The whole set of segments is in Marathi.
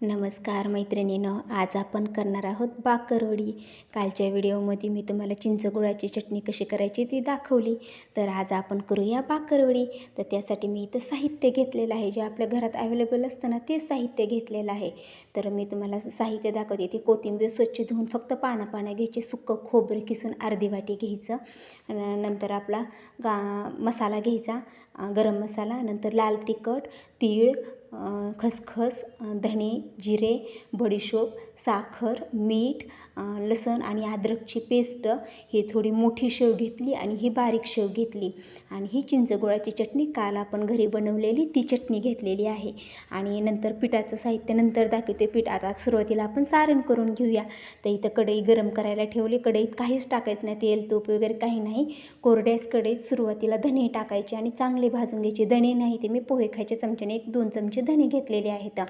नमस्कार मैत्रिणीनं आज आपण करणार आहोत बाकरवडी कालच्या व्हिडिओमध्ये मी तुम्हाला चिंचगुळाची चटणी कशी करायची ती दाखवली. तर आज आपण करूया बाकरवडी तर त्यासाठी मी इथं साहित्य घेतलेलं आहे. जे आपल्या घरात अवेलेबल असतं ना ते साहित्य घेतलेलं आहे. तर मी तुम्हाला साहित्य दाखवते. ती कोथिंबीर स्वच्छ धुवून फक्त पानं पानं घ्यायची. सुक्कं खोबरं किसून अर्धी वाटी घ्यायचं. नंतर आपला गा मसाला घ्यायचा. गरम मसाला नंतर लाल तिखट तीळ खसखस धणे जिरे बडीशोप साखर मीठ लसण आणि अद्रकची पेस्ट ही थोडी मोठी शेव घेतली आणि ही बारीक शेव घेतली. आणि ही चिंचगुळाची चटणी काल आपण घरी बनवलेली ती चटणी घेतलेली आहे. आणि नंतर पिठाचं साहित्य नंतर दाखवते पीठ. आता सुरुवातीला आपण सारण करून घेऊया. तर इथं कढई गरम करायला ठेवली. कढईत काहीच टाकायचं नाही. तेल तूप वगैरे काही नाही. कोरड्याच कढईत सुरुवातीला धणे टाकायचे आणि चांगले भाजून घ्यायचे. धणे नाही ते मी पोहे खायच्या चमच्याने एक दोन चमचे धणे घेतलेले आहेत.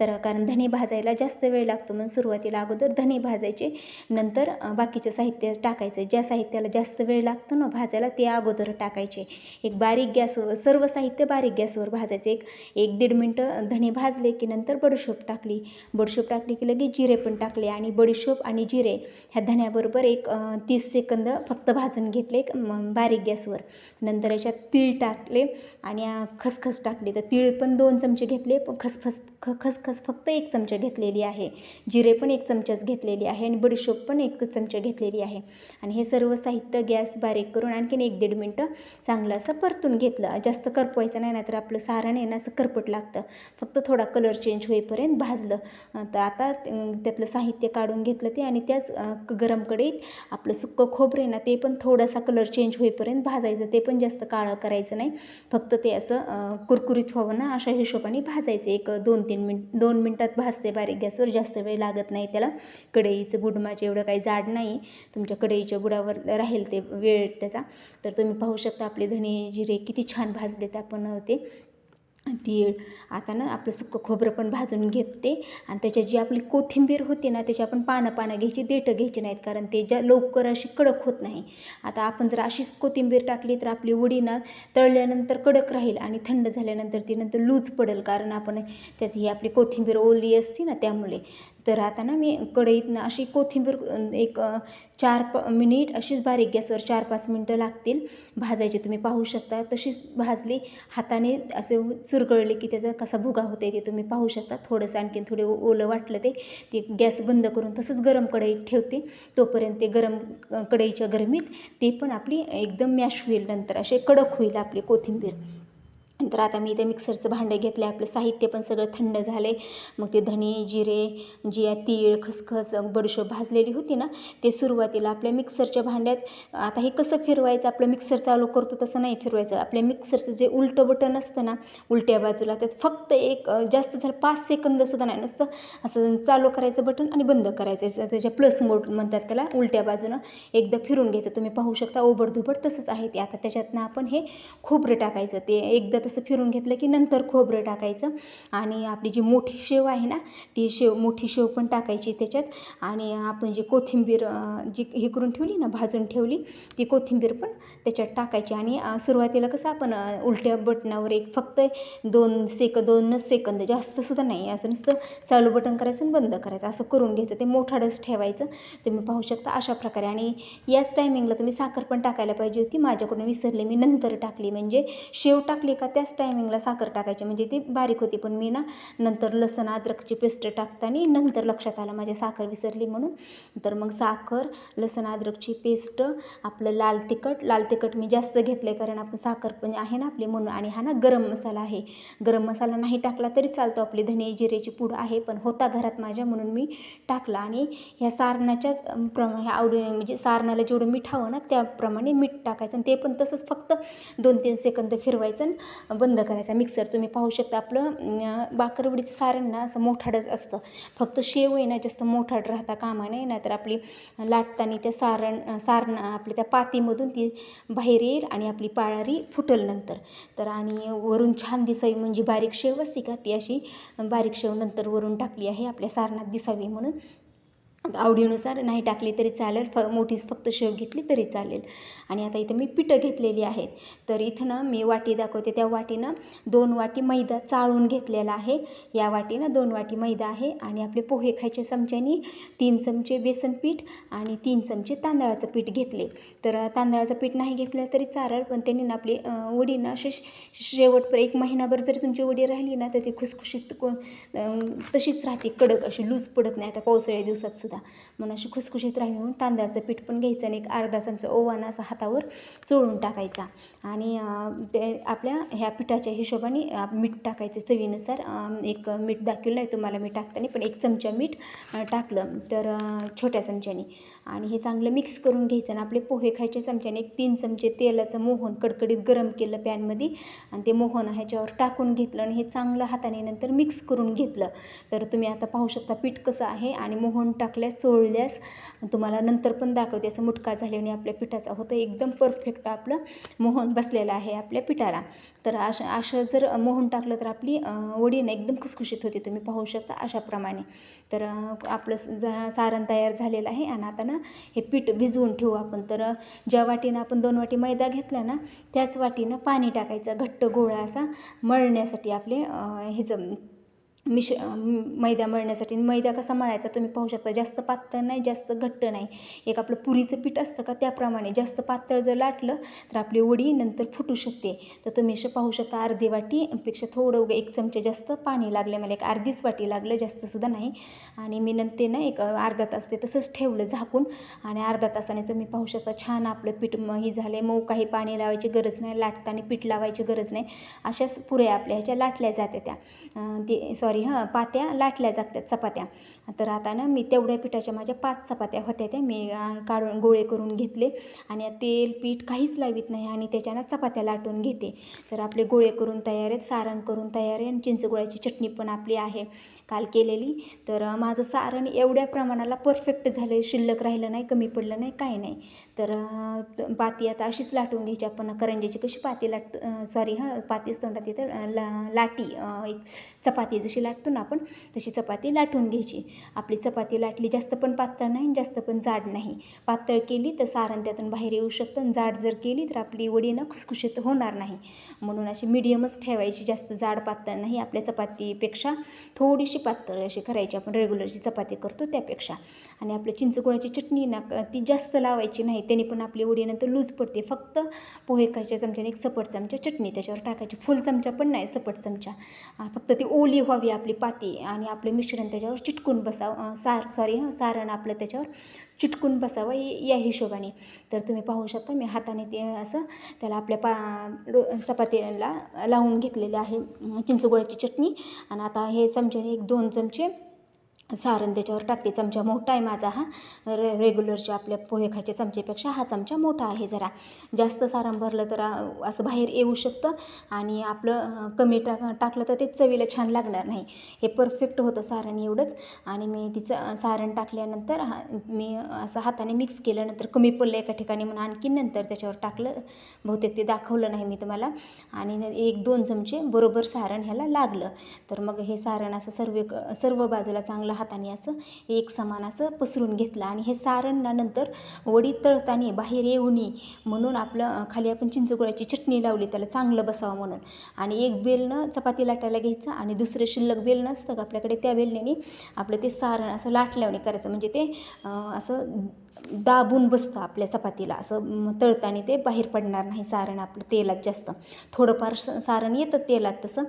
तर कारण धणे भाजायला जास्त वेळ लागतो म्हणून सुरुवातीला अगोदर धणे भाजायचे नंतर बाकीचं साहित्य टाकायचं. ज्या साहित्याला जास्त वेळ लागतो ना भाजायला ते अगोदर टाकायचे. एक बारीक गॅसवर सर्व साहित्य बारीक गॅसवर भाजायचे. एक एक दीड मिनटं धणे भाजले की नंतर बडीशोप टाकली. बडीशोप टाकली की लगेच जिरे पण टाकले आणि बडीशोप आणि जिरे ह्या धण्याबरोबर एक तीस सेकंद फक्त भाजून घेतले बारीक गॅसवर. नंतर याच्यात तीळ टाकले आणि खसखस टाकली. तर तीळ पण दोन चमचे घेतले पण खसखस खसखस फक्त एक चमचा घेतलेली आहे. जिरे पण एक चमचाच घेतलेली आहे आणि बडीशोप पण एक चमचा घेतलेली आहे. आणि हे सर्व साहित्य गॅस बारीक करून आणखीन एक दीड मिनटं चांगलं असं परतून घेतलं. जास्त करपवायचं नाही तर आपलं सारण आहे ना असं करपट लागतं. फक्त थोडा कलर चेंज होईपर्यंत भाजलं. तर आता त्यातलं साहित्य काढून घेतलं ते आणि त्याच गरम कढईत आपलं सुक्कं खोबरं आहे ना ते पण थोडासा कलर चेंज होईपर्यंत भाजायचं. ते पण जास्त काळं करायचं नाही. फक्त ते असं कुरकुरीत व्हावं ना अशा हिशोबाने भाजायचं. एक दोन तीन मिनट दोन मिनटात भाजते बारीक गॅसवर. जास्त वेळ लागत नाही त्याला. कढईचं बुडमाचे एवढं काही जाड नाही. तुमच्या कढईच्या बुडावर राहील ते वेळ त्याचा. तर तुम्ही पाहू शकता आपले धने जिरे किती छान भाजलेत आपण ते. तीळ आता ना आपलं सुकं खोबरं पण भाजून घेते. आणि त्याच्यात जी आपली कोथिंबीर होती ना त्याची आपण पानं पानं घ्यायची देठं घ्यायची नाहीत कारण ते ज्या लवकर अशी कडक होत नाही. आता आपण जर अशीच कोथिंबीर टाकली तर आपली उडी ना तळल्यानंतर कडक राहील आणि थंड झाल्यानंतर ती नंतर लूज पडेल कारण आपण त्यात ही आपली कोथिंबीर ओली असते ना त्यामुळे. तर आता ना मी कढईतनं अशी कोथिंबीर एक चार प मिनिट अशीच बारीक गॅसवर चार पाच मिनटं लागतील. भाजायची तुम्ही पाहू शकता. तशीच भाजली हाताने असे चुरगळले की त्याचा कसा भुगा होते ते तुम्ही पाहू शकता. थोडंसं आणखीन थोडे ओलं वाटलं ते ते गॅस बंद करून तसंच गरम कढईत ठेवते. तोपर्यंत ते गरम कढईच्या गरमीत ते पण आपली एकदम मॅश होईल. नंतर असे कडक होईल आपली कोथिंबीर. नंतर आता मी इथे मिक्सरचं भांडं घेतलं आहे आपलं साहित्य पण सगळं थंड झालं आहे मग ते धणे जिरे जी तीळ खसखस बडीशोप भाजलेली होती ना ते सुरुवातीला आपल्या मिक्सरच्या भांड्यात आता हे कसं फिरवायचं आपलं मिक्सर चालू करतो तसं नाही फिरवायचं. आपल्या मिक्सरचं जे उलटं बटन असतं ना उलट्या बाजूला त्यात फक्त एक जास्त झालं पाच सेकंदसुद्धा नाही नसतं असं चालू करायचं बटन आणि बंद करायचं. त्याच्या प्लस मोड म्हणतात त्याला उलट्या बाजूनं एकदा फिरून घ्यायचं. तुम्ही पाहू शकता ओबडधुबड तसंच आहे ते. आता त्याच्यातनं आपण हे खोबरं टाकायचं. ते एकदा तसं फिरून घेतलं की नंतर खोबरं टाकायचं. आणि आपली जी मोठी शेव आहे ना ती शेव मोठी शेव पण टाकायची त्याच्यात. आणि आपण जी कोथिंबीर जी हे करून ठेवली ना भाजून ठेवली ती कोथिंबीर पण त्याच्यात टाकायची. आणि सुरुवातीला कसं आपण उलट्या बटनावर एक फक्त दोन सेक दोनच सेकंद जास्तसुद्धा नाही. असं नुसतं चालू बटन करायचं आणि बंद करायचं. असं करून घ्यायचं. ते मोठाडच ठेवायचं. तुम्ही पाहू शकता अशा प्रकारे. आणि याच टायमिंगला तुम्ही साखर पण टाकायला पाहिजे होती. माझ्याकडून विसरले. मी नंतर टाकली. म्हणजे शेव टाकली का त्याच टायमिंगला साखर टाकायची. म्हणजे ती बारीक होती पण मी ना नंतर लसण अद्रकची पेस्ट टाकताना नंतर लक्षात आलं माझी साखर विसरली म्हणून. तर मग साखर लसण अद्रकची पेस्ट आपलं लाल तिखट. लाल तिखट मी जास्त घेतलं आहे कारण आपण साखर पण आहे ना आपली म्हणून. आणि हा ना गरम मसाला आहे. गरम मसाला नाही टाकला तरी चालतो. आपली धने जिरेची पूड आहे पण होता घरात माझ्या म्हणून मी टाकला. आणि ह्या सारणाच्याच प्रमा ह्या आवडी म्हणजे सारणाला जेवढं मीठ हवं ना त्याप्रमाणे मीठ टाकायचं. आणि ते पण तसंच फक्त दोन तीन सेकंद फिरवायचं बंद करायचा. मिक्सर तुम्ही पाहू शकता आपलं बाकरवडीचं सारण ना असं मोठाडच असतं. फक्त शेव आहे ना जास्त मोठाड राहता कामा नये नाहीतर आपली लाटताना त्या सारण सारण आपल्या त्या पातीमधून ती बाहेर येईल आणि आपली पाळारी फुटल नंतर. तर आणि वरून छान दिसावी म्हणजे बारीक शेव असते का ती अशी बारीक शेव नंतर वरून टाकली आहे आपल्या सारणात दिसावी म्हणून. आवडीनुसार नाही टाकली तरी चालेल. फ मोठी फक्त शेव घेतली तरी चालेल. आणि आता इथं मी पिठं घेतलेली आहेत. तर इथं ना मी वाटी दाखवते. त्या वाटीनं दोन वाटी मैदा चाळून घेतलेला आहे. या वाटीनं दोन वाटी मैदा आहे. आणि आपले पोहे खायच्या चमच्यानी तीन चमचे बेसन पीठ आणि तीन चमचे तांदळाचं पीठ घेतले. तर तांदळाचं पीठ नाही घेतलं तरी चालेल. पण त्यांनी ना आपली वडी ना अशी एक महिनाभर जरी तुमची वडी राहिली ना तर ती खुसखुशीत तशीच राहते. कडक अशी लूज पडत नाही. आता पावसाळ्या दिवसात सुद्धा. म्हणून अशी खुसखुशीत राहील म्हणून तांदळाचं पीठ पण घ्यायचं आणि एक अर्धा चमचा ओवाना असा हातावर चोळून टाकायचा. आणि ते आपल्या ह्या पिठाच्या हिशोबाने मीठ टाकायचं. चवीनुसार एक मीठ दाखवलं नाही तुम्हाला मी टाकताना पण एक चमचा मीठ टाकलं. तर छोट्या चमच्याने. आणि हे चांगलं मिक्स करून घ्यायचं आणि आपले पोहे खायच्या चमच्याने एक तीन चमचे तेलाचं मोहन कडकडीत गरम केलं पॅनमध्ये आणि ते मोहन ह्याच्यावर टाकून घेतलं आणि हे चांगलं हाताने नंतर मिक्स करून घेतलं. तर तुम्ही आता पाहू शकता पीठ कसं आहे आणि मोहन टाकल्यास चोळल्यास तुम्हाला नंतर पण दाखवते. असं मुटका झाल्याने आपल्या पिठाचा होतं एकदम परफेक्ट आपलं मोहन बसलेलं आहे आपल्या पिठाला. तर अशा असं जर मोहन टाकलं तर आपली वडी ना एकदम खुसखुशीत होते. तुम्ही पाहू शकता अशाप्रमाणे. तर आपलं सारण तयार झालेलं आहे आणि आता ना हे पीठ भिजवून ठेवू आपण. तर ज्या वाटीनं आपण दोन वाटी मैदा घेतला ना त्याच वाटीनं पाणी टाकायचं. घट्ट गोळा असा मळण्यासाठी आपले ह्याचं मिश मैदा मळण्यासाठी. मैदा कसा मळायचा तुम्ही पाहू शकता जास्त पातळ नाही जास्त घट्ट नाही. एक आपलं पुरीचं पीठ असतं का त्याप्रमाणे. जास्त पातळ जर लाटलं तर आपली वडी नंतर फुटू शकते. तर तुम्ही असं पाहू शकता अर्धी वाटीपेक्षा थोडं एक चमचे जास्त पाणी लागले मला. एक अर्धीच वाटी लागलं जास्तसुद्धा नाही. आणि मी नंतर ना एक अर्धा तास ते तसंच ठेवलं झाकून. आणि अर्धा तासाने तुम्ही पाहू शकता छान आपलं पीठ ही झालं मऊ काही पाणी लावायची गरज नाही लाटताना पीठ लावायची गरज नाही. अशाच पुऱ्या आपल्या ह्याच्या लाटल्या जाते त्या. ते सॉरी सॉरी हां पात्या लाटल्या जातात चपात्या. तर आता ना मी तेवढ्या पिठाच्या माझ्या पाच चपात्या होत्या त्या मी काढून गोळे करून घेतले आणि तेल पीठ काहीच लावित नाही आणि त्याच्यानं चपात्या लाटून घेते. तर आपले गोळे करून तयार आहेत सारण करून तयार आहे आणि चिंचगुळाची चटणी पण आपली आहे. काल केलेली. तर माझं सारण एवढ्या प्रमाणाला परफेक्ट झालं शिल्लक राहिलं नाही कमी पडलं नाही काही नाही. तर पाती आता अशीच लाटून घ्यायची. आपण करंजीची कशी पाती लाटतो सॉरी हां पातीच तोंडात येतं ला लाटी एक चपाती जशी लाटतो ना आपण तशी चपाती लाटून घ्यायची. आपली चपाती लाटली जास्त पण पातळ नाही जास्त पण जाड नाही. पातळ केली तर सारण त्यातून बाहेर येऊ शकतं आणि जाड जर केली तर आपली वडी ना खुसखुशीत होणार नाही. म्हणून अशी मिडियमच ठेवायची जास्त जाड पातळ नाही आपल्या चपातीपेक्षा. थोडीशी पातळ अशी करायची आपण रेग्युलरची चपाती करतो त्यापेक्षा. आणि आपल्या चिंचगुळाची चटणी ना ती जास्त लावायची नाही त्याने पण आपली वडी नंतर लूज पडते. फक्त पोहे खायच्या चमच्याने एक सपट चमचा चटणी त्याच्यावर टाकायची. फुल चमचा पण नाही सपट चमचा. फक्त ती ओली व्हावी आपली पाती आणि आपले मिश्रण त्याच्यावर चिटकून बसावं. सार सॉरी हां सारण आपलं त्याच्यावर चिटकून बसावं या हिशोबाने. तर तुम्ही पाहू शकता मी हाताने ते असं त्याला आपल्या पा चपातीला लावून घेतलेले आहे चिंचगोळ्याची चटणी. आणि आता हे चमच्याने एक दोन चमचे सारण त्याच्यावर टाकते चमचा मोठा आहे माझा हा. रे रेग्युलरच्या आपल्या पोहे खायच्या चमचेपेक्षा हा चमचा मोठा आहे जरा. जास्त सारण भरलं तर असं बाहेर येऊ शकतं आणि आपलं कमी टाक टाकलं तर ते चवीला छान लागणार नाही. हे परफेक्ट होतं सारण एवढंच. आणि मी तिचं सारण टाकल्यानंतर हा मी असं हाताने मिक्स केलं नंतर कमी पडलं एका ठिकाणी म्हणून आणखी नंतर त्याच्यावर टाकलं. बहुतेक ते दाखवलं नाही मी तुम्हाला. आणि एक दोन चमचे बरोबर सारण ह्याला लागलं. तर मग हे सारण असं सर्व सर्व बाजूला चांगलं हाताने असं एक समान असं पसरून घेतलं. आणि हे सारण नंतर वडी तळताना बाहेर येऊ नये म्हणून आपलं खाली आपण चिंचगुळाची चटणी लावली. त्याला चांगलं बसावं म्हणून. आणि एक बेलनं चपाती लाटायला घ्यायचं आणि दुसरं शिल्लक बेल नसतं का आपल्याकडे त्या बेलने आपलं ते सारण असं लाटल्याने करायचं. म्हणजे ते असं दाबून बसतं आपल्या चपातीला. असं तळताना ते बाहेर पडणार नाही सारण आपलं तेलात जास्त. थोडंफार सारण येतं तेलात तसं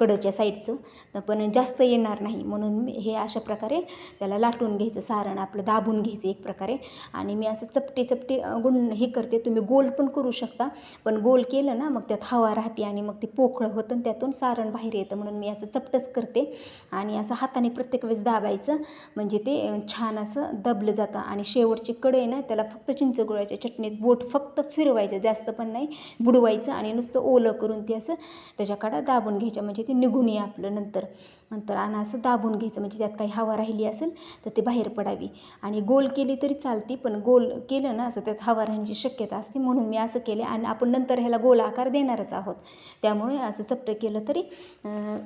कडच्या साईडचं पण जास्त येणार नाही. म्हणून हे अशा प्रकारे त्याला लाटून घ्यायचं सारण आपलं दाबून घ्यायचं एक प्रकारे. आणि मी असं चपटे चपटे गुण हे करते. तुम्ही गोल पण करू शकता पण गोल केलं ना मग त्यात हवा राहते आणि मग ते पोकळं होतं आणि त्यातून सारण बाहेर येतं. म्हणून मी असं चपटच करते. आणि असं हाताने प्रत्येक वेळेस दाबायचं. म्हणजे ते छान असं दबलं जातं. आणि शेवटची कढई ना त्याला फक्त चिंचगुळाच्या चटणीत बोट फक्त फिरवायचं जास्त पण नाही बुडवायचं आणि नुसतं ओलं करून ते असं त्याच्या काढा दाबून घ्यायचं. म्हणजे ते निघून ये आपलं नंतर. नंतर आणि असं दाबून घ्यायचं. म्हणजे त्यात काही हवा राहिली असेल तर ते बाहेर पडावी. आणि गोल केली तरी चालते पण गोल केलं ना असं त्यात हवा राहण्याची शक्यता असते. म्हणून मी असं केले आणि आपण नंतर ह्याला गोल आकार देणारच आहोत. त्यामुळे असं चपटं केलं तरी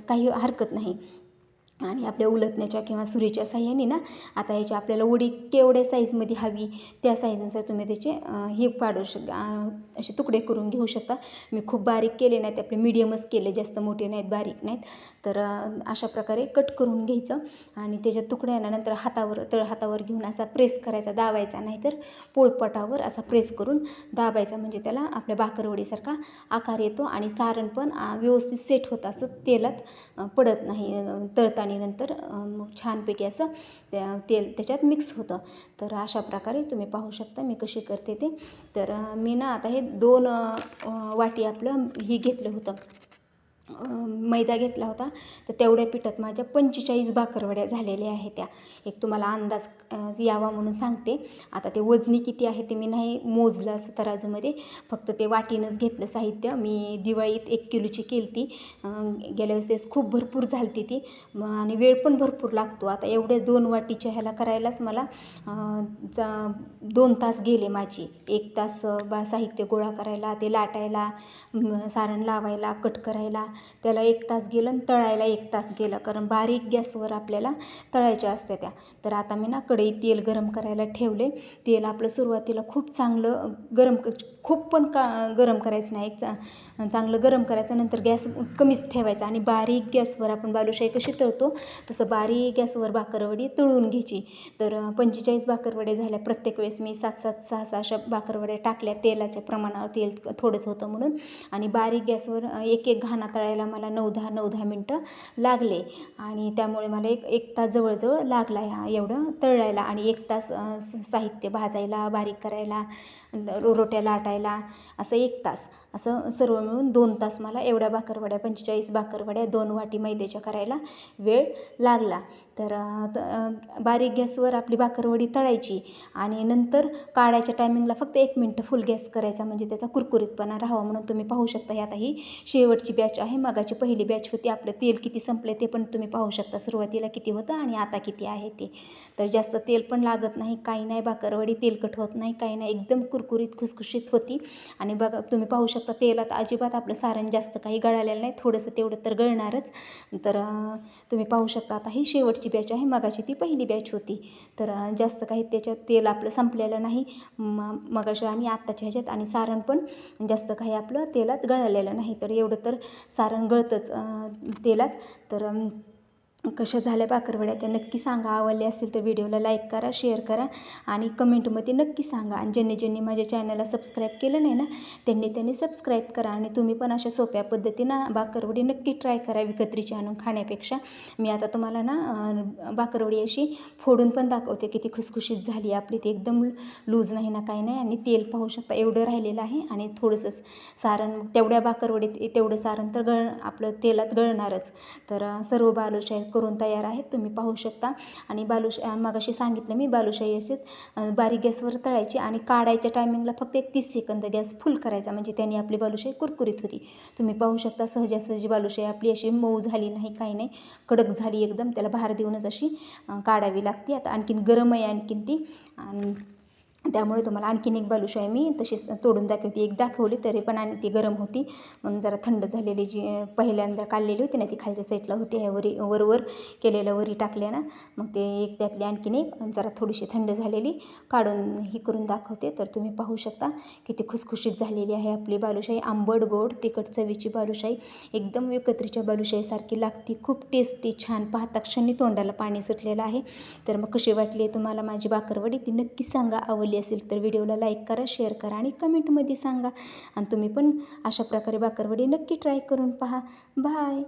काही हरकत नाही. आणि आपल्या उलटण्याच्या किंवा सुरीच्या साह्याने ना आता ह्याची आपल्याला उडी केवढ्या साईजमध्ये हवी त्या साईजनुसार तुम्ही त्याचे हे पाडू शक असे तुकडे करून घेऊ शकता. मी खूप बारीक केले नाहीत आपले मीडियमच केले जास्त मोठे नाहीत बारीक नाहीत. तर अशा प्रकारे कट करून घ्यायचं. आणि त्याच्या तुकड्यांना नंतर हातावर तळ हातावर घेऊन असा प्रेस करायचा दाबायचा नाहीतर पोळपटावर असा प्रेस करून दाबायचा. म्हणजे त्याला आपल्या भाकरवडीसारखा आकार येतो आणि सारण पण व्यवस्थित सेट होतं असं तेलात पडत नाही तळता आणि नंतर मग छानपैकी असं तेल त्याच्यात मिक्स होतं. तर अशा प्रकारे तुम्ही पाहू शकता मी कशी करते ते. तर मी ना आता हे दोन वाटी आपलं ही घेतलं होतं. मैदा घेतला होता. तर तेवढ्या पिठात माझ्या पंचेचाळीस भाकरवड्या झालेल्या आहेत त्या. एक तुम्हाला अंदाज यावा म्हणून सांगते. आता ते वजनी किती आहे ते मी नाही मोजलं असं तराजूमध्ये. फक्त ते वाटीनंच घेतलं साहित्य. मी दिवाळीत एक किलोची केली ती गेल्या वेळेस खूप भरपूर झालती ती. आणि वेळ पण भरपूर लागतो. आता एवढ्याच दोन वाटीच्या ह्याला करायलाच मला दोन तास गेले माझी. एक तास बा साहित्य गोळा करायला ते लाटायला सारण लावायला कट करायला त्याला एक तास गेलं आणि तळायला एक तास गेलं. कारण बारीक गॅसवर आपल्याला तळायच्या असत्या त्या. तर आता मी ना कढईत तेल गरम करायला ठेवले तेल आपलं सुरुवातीला खूप चांगलं गरम खूप पण का गरम करायचं नाही. चा चांगलं गरम करायचं नंतर गॅस कमीच ठेवायचा आणि बारीक गॅसवर आपण बालुशाही कशी तळतो तसं बारीक गॅसवर भाकरवडी तळून घ्यायची. तर पंचेचाळीस भाकरवड्या झाल्या प्रत्येक वेळेस मी सात सात सहा सहा अशा भाकरवड्या टाकल्या तेलाच्या प्रमाणावर तेल थोडंच होतं म्हणून. आणि बारीक गॅसवर एक एक घाणा तळायला मला नऊ दहा नऊ दहा मिनटं लागले. आणि त्यामुळे मला एक एक तास जवळजवळ लागला ह्या एवढं तळायला. आणि एक तास साहित्य भाजायला बारीक करायला रोट्या लाटायला असं एक तास असं सर्व मिळून दोन तास मला एवढ्या भाकरवड्या पंचेचाळीस भाकरवड्या दोन वाटी मैद्याच्या करायला वेळ लागला. तर बारीक गॅसवर आपली भाकरवडी तळायची आणि नंतर काढायच्या टायमिंगला फक्त एक मिनटं फुल गॅस करायचा म्हणजे त्याचा कुरकुरीतपणा राहावा म्हणून तुम्ही पाहू शकता. ही आता ही शेवटची बॅच आहे मगाची पहिली बॅच होती. आपलं तेल किती संपले ते पण तुम्ही पाहू शकता. सुरुवातीला किती होतं आणि आता किती आहे ते. तर जास्त तेल पण लागत नाही काही नाही भाकरवडी तेलकट होत नाही काही नाही. एकदम कुरकुरीत खुसखुशीत होती. आणि बघा तुम्ही पाहू शकता तेलात अजिबात आपलं सारण जास्त काही गळालेलं नाही. थोडंसं तेवढं तर गळणारच. तर तुम्ही पाहू शकता आता ही शेवटची बॅच आहे. मगाची ती पहिली बॅच होती. तर जास्त काही त्याच्यात तेल आपलं संपलेलं नाही. म मगाशी आणि आत्ताच्या ह्याच्यात आणि सारण पण जास्त काही आपलं तेलात गळलेलं नाही. तर एवढं तर सारण गळतंच तेलात. तर कशा झाल्या बाकरवड्या त्या नक्की सांगा. आवडल्या असतील तर व्हिडिओला लाईक करा शेअर करा आणि कमेंटमध्ये नक्की सांगा. आणि ज्यांनी ज्यांनी माझ्या चॅनलला सबस्क्राईब केलं नाही ना त्यांनी त्यांनी सबस्क्राईब करा आणि तुम्ही पण अशा सोप्या पद्धतीनं बाकरवडी नक्की ट्राय करा विकत्रीची आणून खाण्यापेक्षा. मी आता तुम्हाला ना बाकरवडी अशी फोडून पण दाखवते. किती खुसखुशीत झाली आपली. ती एकदम लूज नाही ना काही नाही. आणि तेल पाहू शकता एवढं राहिलेलं आहे आणि थोडंसं सारण तेवढ्या बाकरवडीत तेवढं सारण तर गळ आपलं तेलात गळणारच. तर सर्व बालुशाही करून तयार आहेत. तुम्ही पाहू शकता. आणि बालुश मगाशी सांगितलं मी बालुशाही अशीच बारीक गॅसवर तळायची आणि काढायच्या टायमिंगला फक्त एक तीस सेकंद गॅस फुल करायचा. म्हणजे त्याने आपली बालुशाही कुरकुरीत होती. तुम्ही पाहू शकता सहजासहजी बालुशाही आपली अशी मऊ झाली नाही काही नाही. कडक झाली एकदम. त्याला भार देऊनच अशी काढावी लागते. आता आणखीन गरम आहे आणखीन ती. आणि त्यामुळे तुम्हाला आणखीन एक बालुशाही मी तशीच तोडून दाखवते. एक दाखवली तरी पण आणि ती गरम होती. म्हणून जरा थंड झालेली जी पहिल्यांदा काढलेली होती ना ती खालच्या साईडला होती. ह्या वरी वरवर केलेलं वरी टाकल्या मग ते एक त्यातली आणखीन एक जरा थोडीशी थंड झालेली काढून ही करून दाखवते. तर तुम्ही पाहू शकता किती खुसखुशीत झालेली आहे आपली बालुशाही. आंबट गोड तिखट चवीची बालुशाही. एकदम एकत्रीच्या बालुशाहीसारखी लागती. खूप टेस्टी छान. पाहता क्षणी तोंडाला पाणी सुटलेलं आहे. तर मग कशी वाटली तुम्हाला माझी बाकरवडी? ती नक्की सांगा. आवडली असेल तर व्हिडिओला लाईक करा शेअर करा आणि कमेंटमध्ये सांगा. आणि तुम्ही पण अशा प्रकारे बाकरवडी नक्की ट्राय करून पहा. बाय!